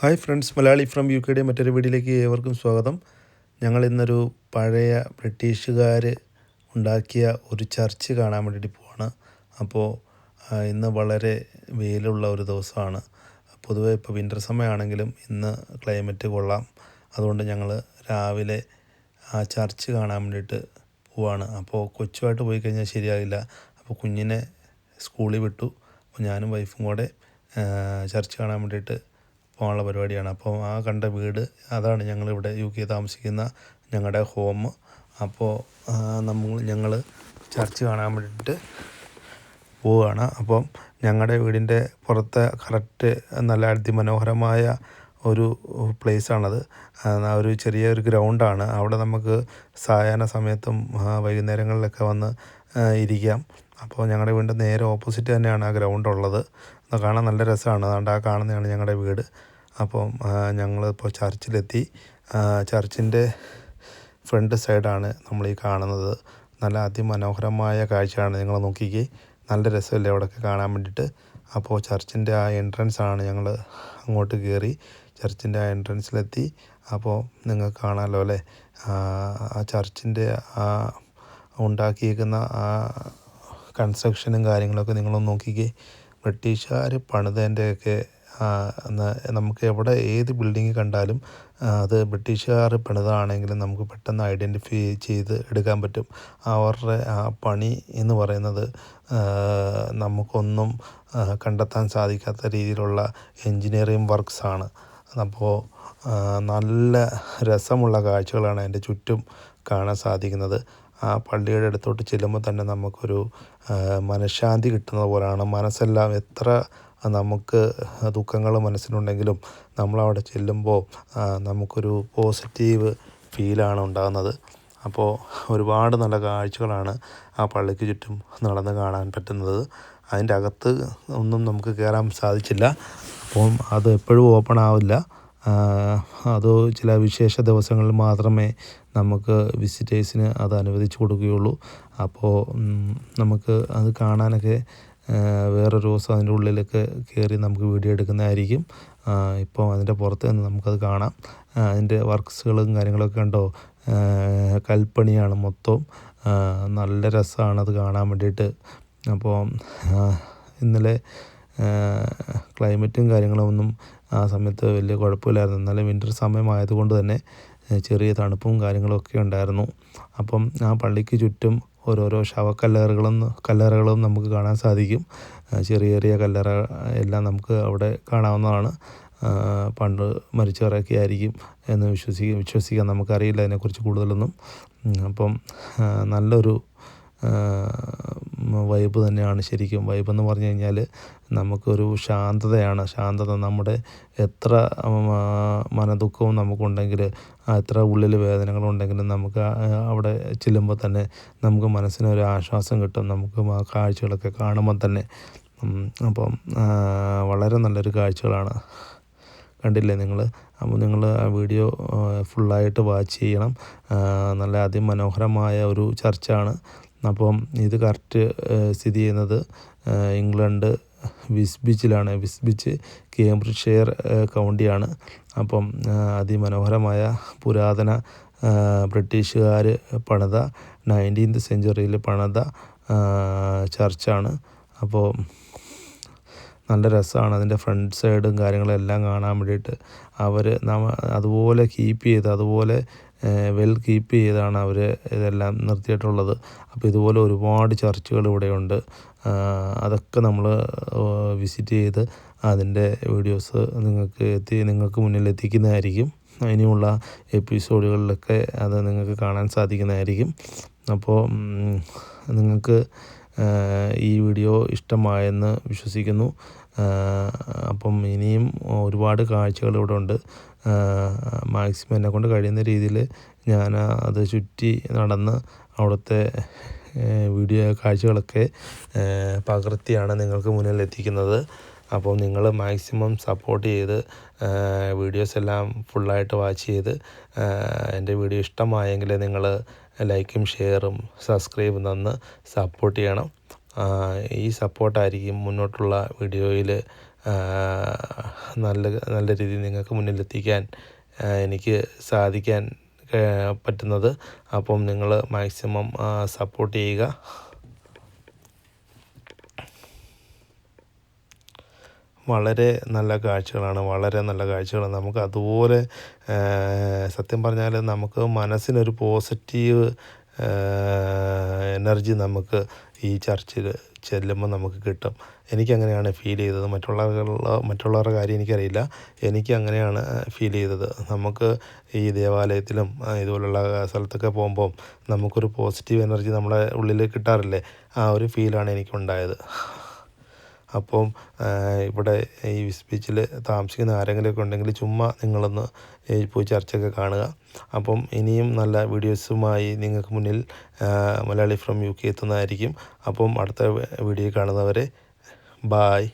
Hi friends Malayali from U കെയുടെ മറ്റൊരു വീഡിയോയിലേക്ക് ഏവർക്കും സ്വാഗതം. ഞങ്ങൾ ഇന്നൊരു പഴയ ബ്രിട്ടീഷുകാർ ഉണ്ടാക്കിയ ഒരു ചർച്ച് കാണാൻ വേണ്ടിയിട്ട് പോവാണ്. അപ്പോൾ ഇന്ന് വളരെ വെയിലുള്ള ഒരു ദിവസമാണ്. പൊതുവെ ഇപ്പോൾ വിന്റർ സമയമാണെങ്കിലും ഇന്ന് ക്ലൈമറ്റ് കൊള്ളാം. അതുകൊണ്ട് ഞങ്ങൾ രാവിലെ ആ ചർച്ച് കാണാൻ വേണ്ടിയിട്ട് പോവാണ്. അപ്പോൾ കൊച്ചുമായിട്ട് പോയി കഴിഞ്ഞാൽ ശരിയാകില്ല. അപ്പോൾ കുഞ്ഞിനെ സ്കൂളിൽ വിട്ടു. അപ്പോൾ ഞാനും വൈഫും കൂടെ ചർച്ച് കാണാൻ വേണ്ടിയിട്ട് പോകാനുള്ള പരിപാടിയാണ്. അപ്പോൾ ആ കണ്ട വീട് അതാണ് ഞങ്ങളിവിടെ യു കെ താമസിക്കുന്ന ഞങ്ങളുടെ ഹോം അപ്പോൾ നമ്മൾ ഞങ്ങൾ ചർച്ച് കാണാൻ വേണ്ടിയിട്ട് പോവുകയാണ് അപ്പം ഞങ്ങളുടെ വീടിന്റെ പുറത്തെ കറക്റ്റ് നല്ല അതിമനോഹരമായ ഒരു പ്ലേസാണത് ഒരു ചെറിയ ഒരു ഗ്രൗണ്ടാണ് അവിടെ നമുക്ക് സായാഹ്ന സമയത്തും വൈകുന്നേരങ്ങളിലൊക്കെ വന്ന് ഇരിക്കാം. അപ്പോൾ ഞങ്ങളുടെ വീടിന്റെ നേരെ ഓപ്പോസിറ്റ് തന്നെയാണ് ആ ഗ്രൗണ്ട് ഉള്ളത് അത് കാണാൻ നല്ല രസമാണ്. അതുകൊണ്ട് ആ കാണുന്നതാണ് ഞങ്ങളുടെ വീട്. അപ്പം ഞങ്ങളിപ്പോൾ ചർച്ചിലെത്തി. ചർച്ചിന്റെ ഫ്രണ്ട് സൈഡാണ് നമ്മൾ ഈ കാണുന്നത്. നല്ല അതിമനോഹരമായ കാഴ്ചയാണ്. നിങ്ങൾ നോക്കിക്കേ. നല്ല രസമല്ലേ അവിടെയൊക്കെ കാണാൻ വേണ്ടിയിട്ട്. അപ്പോൾ ചർച്ചിന്റെ ആ എൻട്രൻസ് ആണ് ഞങ്ങൾ അങ്ങോട്ട് കയറി ചർച്ചിന്റെ ആ എൻട്രൻസിലെത്തി. അപ്പോൾ നിങ്ങൾക്ക് കാണാമല്ലോ അല്ലേ? ആ, ചർച്ചിന്റെ ആ ഉണ്ടാക്കിയേക്കുന്ന ആ കൺസ്ട്രക്ഷനും കാര്യങ്ങളൊക്കെ നിങ്ങളൊന്ന് നോക്കിക്കേ. ബ്രിട്ടീഷുകാർ പണിതതിന്റെയൊക്കെ നമുക്ക് എവിടെ ഏത് ബിൽഡിങ് കണ്ടാലും അത് ബ്രിട്ടീഷുകാർ പണിതാണെങ്കിലും നമുക്ക് പെട്ടെന്ന് ഐഡന്റിഫൈ ചെയ്ത് എടുക്കാൻ പറ്റും. അവരുടെ ആ പണി എന്ന് പറയുന്നത് നമുക്കൊന്നും കണ്ടെത്താൻ സാധിക്കാത്ത രീതിയിലുള്ള എൻജിനീയറിങ് വർക്ക്സാണ് അപ്പോൾ നല്ല രസമുള്ള കാഴ്ചകളാണ് അതിന്റെ ചുറ്റും കാണാൻ സാധിക്കുന്നത്. ആ പള്ളിയുടെ അടുത്തോട്ട് ചെല്ലുമ്പോൾ തന്നെ നമുക്കൊരു മനഃശാന്തി കിട്ടുന്നത് പോലെയാണ് മനസ്സെല്ലാം എത്ര നമുക്ക് ദുഃഖങ്ങൾ മനസ്സിലുണ്ടെങ്കിലും നമ്മളവിടെ ചെല്ലുമ്പോൾ നമുക്കൊരു പോസിറ്റീവ് ഫീലാണ് ഉണ്ടാകുന്നത്. അപ്പോൾ ഒരുപാട് നല്ല കാഴ്ചകളാണ് ആ പള്ളിക്ക് ചുറ്റും നടന്ന് കാണാൻ പറ്റുന്നത്. അതിന്റെ അകത്ത് ഒന്നും നമുക്ക് കയറാൻ സാധിച്ചില്ല. അപ്പം അത് എപ്പോഴും ഓപ്പൺ ആവില്ല. അത് ചില വിശേഷ ദിവസങ്ങളിൽ മാത്രമേ നമുക്ക് വിസിറ്റേഴ്സിന് അത് അനുവദിച്ചു കൊടുക്കുകയുള്ളൂ. അപ്പോൾ നമുക്ക് അത് കാണാനൊക്കെ വേറൊരു ദിവസം അതിന്റെ ഉള്ളിലൊക്കെ കയറി നമുക്ക് വീഡിയോ എടുക്കുന്നതായിരിക്കും. ഇപ്പോൾ അതിന്റെ പുറത്ത് നിന്ന് നമുക്കത് കാണാം. അതിന്റെ വർക്ക്സുകളും കാര്യങ്ങളൊക്കെ ഉണ്ടോ കൽപ്പണിയാണ് മൊത്തം. നല്ല രസമാണ് അത് കാണാൻ വേണ്ടിയിട്ട്. അപ്പോൾ ഇന്നലെ ക്ലൈമറ്റും കാര്യങ്ങളൊന്നും ആ സമയത്ത് വലിയ കുഴപ്പമില്ലായിരുന്നു. എന്നാലും വിന്റർ സമയമായതുകൊണ്ട് തന്നെ ചെറിയ തണുപ്പും കാര്യങ്ങളൊക്കെ ഉണ്ടായിരുന്നു. അപ്പം ആ പള്ളിക്ക് ചുറ്റും ഓരോരോ ശവക്കല്ലറുകളും കല്ലറകളും നമുക്ക് കാണാൻ സാധിക്കും. ചെറിയ ചെറിയ കല്ലറ എല്ലാം നമുക്ക് അവിടെ കാണാവുന്നതാണ്. പണ്ട് മരിച്ചവരൊക്കെ ആയിരിക്കും എന്ന് വിശ്വസിക്കുക വിശ്വസിക്കാൻ നമുക്കറിയില്ല അതിനെക്കുറിച്ച് കൂടുതലൊന്നും. അപ്പം നല്ലൊരു വൈബ് തന്നെയാണ് ശരിക്കും. വൈബ് എന്ന് പറഞ്ഞു കഴിഞ്ഞാൽ നമുക്കൊരു ശാന്തതയാണ്. ശാന്തത നമ്മുടെ എത്ര മനദുഃഖവും നമുക്കുണ്ടെങ്കിൽ എത്ര ഉള്ളിൽ വേദനകളുണ്ടെങ്കിലും നമുക്ക് അവിടെ ചെല്ലുമ്പോൾ തന്നെ നമുക്ക് മനസ്സിനൊരു ആശ്വാസം കിട്ടും. നമുക്ക് ആ കാഴ്ചകളൊക്കെ കാണുമ്പോൾ തന്നെ. അപ്പം വളരെ നല്ലൊരു കാഴ്ചകളാണ്. കണ്ടില്ലേ നിങ്ങൾ അപ്പോൾ നിങ്ങൾ ആ വീഡിയോ ഫുള്ളായിട്ട് വാച്ച് ചെയ്യണം. നല്ല അതിമനോഹരമായ ഒരു ചർച്ചാണ് അപ്പം ഇത് കറക്റ്റ് സ്ഥിതി ചെയ്യുന്നത് ഇംഗ്ലണ്ട് വിസ്ബിച്ചിലാണ്. വിസ്ബിച്ച് കേംബ്രിഡ്ഷെയർ കൗണ്ടിയാണ്. അപ്പം അതിമനോഹരമായ പുരാതന ബ്രിട്ടീഷുകാർ പണിത നയന്റീൻത് സെഞ്ചുറിയിൽ പണിത ചർച്ചാണ്. അപ്പോൾ നല്ല രസമാണ് അതിന്റെ ഫ്രണ്ട് സൈഡും കാര്യങ്ങളെല്ലാം കാണാൻ വേണ്ടിയിട്ട്. അവർ നമ്മ അതുപോലെ കീപ്പ് ചെയ്ത് അതുപോലെ വെൽ കീപ്പ് ചെയ്താണ് അവർ ഇതെല്ലാം നിർത്തിയിട്ടുള്ളത്. അപ്പോൾ ഇതുപോലെ ഒരുപാട് ചർച്ചുകൾ ഇവിടെയുണ്ട്. അതൊക്കെ നമ്മൾ വിസിറ്റ് ചെയ്ത് അതിന്റെ വീഡിയോസ് നിങ്ങൾക്ക് എത്തി നിങ്ങൾക്ക് മുന്നിൽ എത്തിക്കുന്നതായിരിക്കും. ഇനിയുള്ള എപ്പിസോഡുകളിലൊക്കെ അത് നിങ്ങൾക്ക് കാണാൻ സാധിക്കുന്നതായിരിക്കും. അപ്പോൾ നിങ്ങൾക്ക് ഈ വീഡിയോ ഇഷ്ടമായെന്ന് വിശ്വസിക്കുന്നു. അപ്പം ഇനിയും ഒരുപാട് കാഴ്ചകൾ ഇവിടെ ഉണ്ട് മാക്സിമം എന്നെ കൊണ്ട് കഴിയുന്ന രീതിയിൽ ഞാൻ അത് ചുറ്റി നടന്ന് അവിടുത്തെ വീഡിയോ കാഴ്ചകളൊക്കെ പകർത്തിയാണ് നിങ്ങൾക്ക് മുന്നിൽ എത്തിക്കുന്നത്. അപ്പോൾ നിങ്ങൾ മാക്സിമം സപ്പോർട്ട് ചെയ്ത് വീഡിയോസ് എല്ലാം ഫുള്ളായിട്ട് വാച്ച് ചെയ്ത് എന്റെ വീഡിയോ ഇഷ്ടമായെങ്കിൽ നിങ്ങൾ ലൈക്കും ഷെയറും സബ്സ്ക്രൈബും തന്ന് സപ്പോർട്ട് ചെയ്യണം. ഈ സപ്പോർട്ടായിരിക്കും മുന്നോട്ടുള്ള വീഡിയോയിൽ നല്ല നല്ല രീതിയിൽ നിങ്ങൾക്ക് മുന്നിലെത്തിക്കാൻ എനിക്ക് സാധിക്കാൻ പറ്റുന്നത്. അപ്പം നിങ്ങൾ മാക്സിമം സപ്പോർട്ട് ചെയ്യുക. വളരെ നല്ല കാഴ്ചകളാണ് വളരെ നല്ല കാഴ്ചകളാണ്. നമുക്ക് അതുപോലെ സത്യം പറഞ്ഞാൽ നമുക്ക് മനസ്സിനൊരു പോസിറ്റീവ് എനർജി നമുക്ക് ഈ ചർച്ചിൽ ചെല്ലുമ്പോൾ നമുക്ക് കിട്ടും. എനിക്കങ്ങനെയാണ് ഫീൽ ചെയ്തത്. മറ്റുള്ളവരുള്ള മറ്റുള്ളവരുടെ കാര്യം എനിക്കറിയില്ല. എനിക്ക് അങ്ങനെയാണ് ഫീൽ ചെയ്തത്. നമുക്ക് ഈ ദേവാലയത്തിലും ഇതുപോലുള്ള സ്ഥലത്തൊക്കെ പോകുമ്പം നമുക്കൊരു പോസിറ്റീവ് എനർജി നമ്മുടെ ഉള്ളിൽ കിട്ടാറില്ലേ? ആ ഒരു ഫീലാണ് എനിക്കുണ്ടായത്. അപ്പം ഇവിടെ ഈ ബീച്ചിൽ താമസിക്കുന്ന ആരെങ്കിലുമൊക്കെ ഉണ്ടെങ്കിൽ ചുമ്മാ നിങ്ങളൊന്ന് പോയി ചർച്ചൊക്കെ കാണുക. അപ്പം ഇനിയും നല്ല വീഡിയോസുമായി നിങ്ങൾക്ക് മുന്നിൽ മലയാളി ഫ്രം യു കെ എത്തുന്നതായിരിക്കും. അപ്പം അടുത്ത വീഡിയോ കാണുന്നവരെ ബായ്.